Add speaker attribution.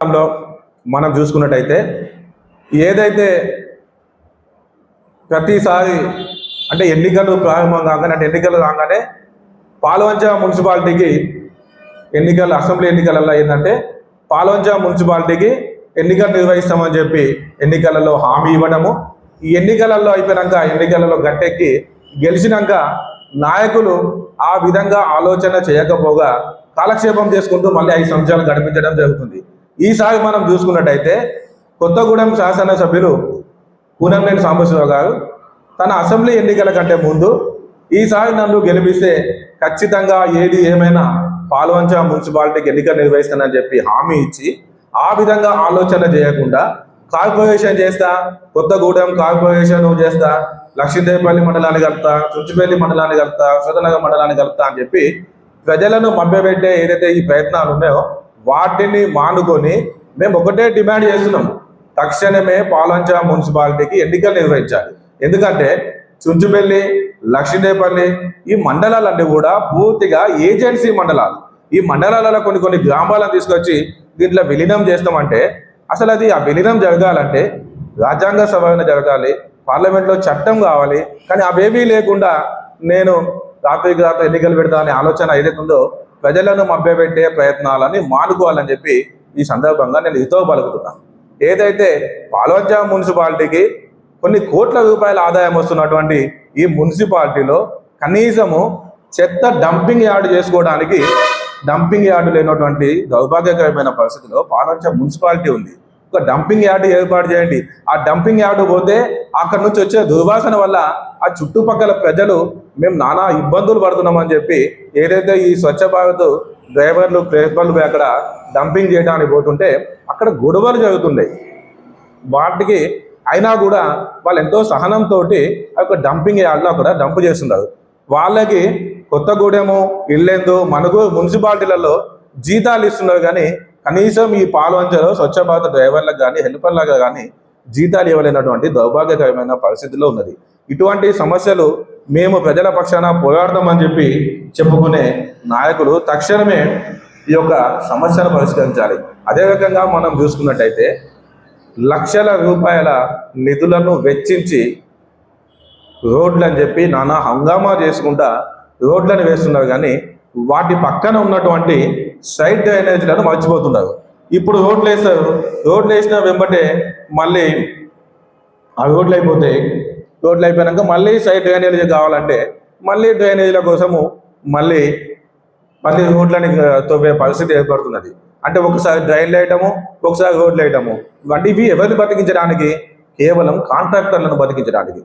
Speaker 1: లో మనం చూసుకున్నట్టయితే ఏదైతే ప్రతిసారి అంటే ఎన్నికలు ప్రారంభం కాగానే అంటే ఎన్నికలు కాగానే పాలవంచ మున్సిపాలిటీకి ఎన్నికలు అసెంబ్లీ ఎన్నికలలో ఏంటంటే పాలవంచ మున్సిపాలిటీకి ఎన్నికలు నిర్వహిస్తామని చెప్పి ఎన్నికలలో హామీ ఇవ్వడము. ఈ ఎన్నికలలో అయిపోయినాక ఎన్నికలలో గట్టెక్కి గెలిచినాక నాయకులు ఆ విధంగా ఆలోచన చేయకపోగా కాలక్షేపం చేసుకుంటూ మళ్ళీ ఐదు సంవత్సరాలు గడిపించడం జరుగుతుంది. ఈసారి మనం చూసుకున్నట్టయితే కొత్తగూడెం శాసనసభ్యులు కూనంనేని సాంబశివరావు గారు తన అసెంబ్లీ ఎన్నికల కంటే ముందు ఈసారి నన్ను గెలిపిస్తే ఖచ్చితంగా ఏది ఏమైనా పాల్వంచ మున్సిపాలిటీకి ఎన్నికలు నిర్వహిస్తానని చెప్పి హామీ ఇచ్చి ఆ విధంగా ఆలోచన చేయకుండా కార్పొరేషన్ చేస్తా కొత్తగూడెం కార్పొరేషన్ చేస్తా లక్ష్మీదేవిపల్లి మండలాన్ని కలుపుతా చుంచుపల్లి మండలాన్ని కలుపుతా సుధనగర్ మండలాన్ని కలుపుతా అని చెప్పి ప్రజలను మభ్యపెట్టే ఏదైతే ఈ ప్రయత్నాలు ఉన్నాయో వాటిని మానుకొని మేము ఒకటే డిమాండ్ చేస్తున్నాం. తక్షణమే పాలంచ మున్సిపాలిటీకి ఎన్నికలు నిర్వహించాలి. ఎందుకంటే చుంచుపల్లి లక్ష్మీదేపల్లి ఈ మండలాలన్నీ కూడా పూర్తిగా ఏజెన్సీ మండలాలు. ఈ మండలాలలో కొన్ని కొన్ని గ్రామాలను తీసుకొచ్చి దీంట్లో విలీనం చేస్తామంటే అసలు అది ఆ విలీనం జరగాలంటే రాజ్యాంగ సవరణ జరగాలి పార్లమెంట్లో చట్టం కావాలి. కానీ అవేవీ లేకుండా నేను రాత్రికి రాత్రి ఎన్నికలు పెడతా అనే ఆలోచన ఏదైతే ఉందో ప్రజలను మభ్యపెట్టే ప్రయత్నాలని మానుకోవాలని చెప్పి ఈ సందర్భంగా నేను ఇతో పలుకుతున్నాను ఏదైతే పాల్వంచ మున్సిపాలిటీకి కొన్ని కోట్ల రూపాయల ఆదాయం వస్తున్నటువంటి ఈ మున్సిపాలిటీలో కనీసము చెత్త డంపింగ్ యార్డు చేసుకోవడానికి డంపింగ్ యార్డు లేనటువంటి దౌర్భాగ్యకరమైన పరిస్థితిలో పాల్వంచ మున్సిపాలిటీ ఉంది. ఒక డంపింగ్ యార్డ్ ఏర్పాటు చేయండి. ఆ డంపింగ్ యార్డ్ పోతే అక్కడ నుంచి వచ్చే దుర్వాసన వల్ల ఆ చుట్టుపక్కల ప్రజలు మేము నానా ఇబ్బందులు పడుతున్నామని చెప్పి ఏదైతే ఈ స్వచ్ఛ భారత్ డ్రైవర్లు ప్రేపర్లు అక్కడ డంపింగ్ చేయడానికి పోతుంటే అక్కడ గొడవలు జరుగుతున్నాయి. వాటికి అయినా కూడా వాళ్ళు ఎంతో సహనంతో ఆ యొక్క డంపింగ్ యార్డ్లో అక్కడ డంప్ చేస్తున్నారు. వాళ్ళకి కొత్తగూడెము ఇల్లెందు మనకు మున్సిపాలిటీలలో జీతాలు ఇస్తున్నారు కానీ కనీసం ఈ పాల్వంచలో స్వచ్ఛ భారత్ డ్రైవర్లకు కానీ హెల్పర్లకు కానీ జీతాలు ఇవ్వలేనటువంటి దౌర్భాగ్యకరమైన పరిస్థితిలో ఉన్నది. ఇటువంటి సమస్యలు మేము ప్రజల పక్షాన పోరాడతామని చెప్పి చెప్పుకునే నాయకులు తక్షణమే ఈ యొక్క సమస్యను పరిష్కరించాలి. అదే రకంగా మనం చూసుకున్నట్టయితే లక్షల రూపాయల నిధులను వెచ్చించి రోడ్లు అని చెప్పి నానా హంగామా చేసుకుంటా రోడ్లను వేస్తున్నారు కానీ వాటి పక్కన ఉన్నటువంటి సైడ్ డ్రైనేజీలను మర్చిపోతున్నారు. ఇప్పుడు రోడ్లు వేస్తారు రోడ్లు వేసిన వెంబటే మళ్ళీ ఆ రోడ్లు అయిపోతాయి రోడ్లు అయిపోయాక మళ్ళీ సైడ్ డ్రైనేజీ కావాలంటే మళ్ళీ డ్రైనేజీల కోసము మళ్ళీ మళ్ళీ రోడ్లని ఆ, తవ్వే పరిస్థితి ఏర్పడుతున్నది. అంటే ఒకసారి డ్రైన్లు వేయటము ఒకసారి రోడ్లు వేయటము ఇవన్నీ ఇవి ఎవరిని బతికించడానికి? కేవలం కాంట్రాక్టర్లను బతికించడానికి.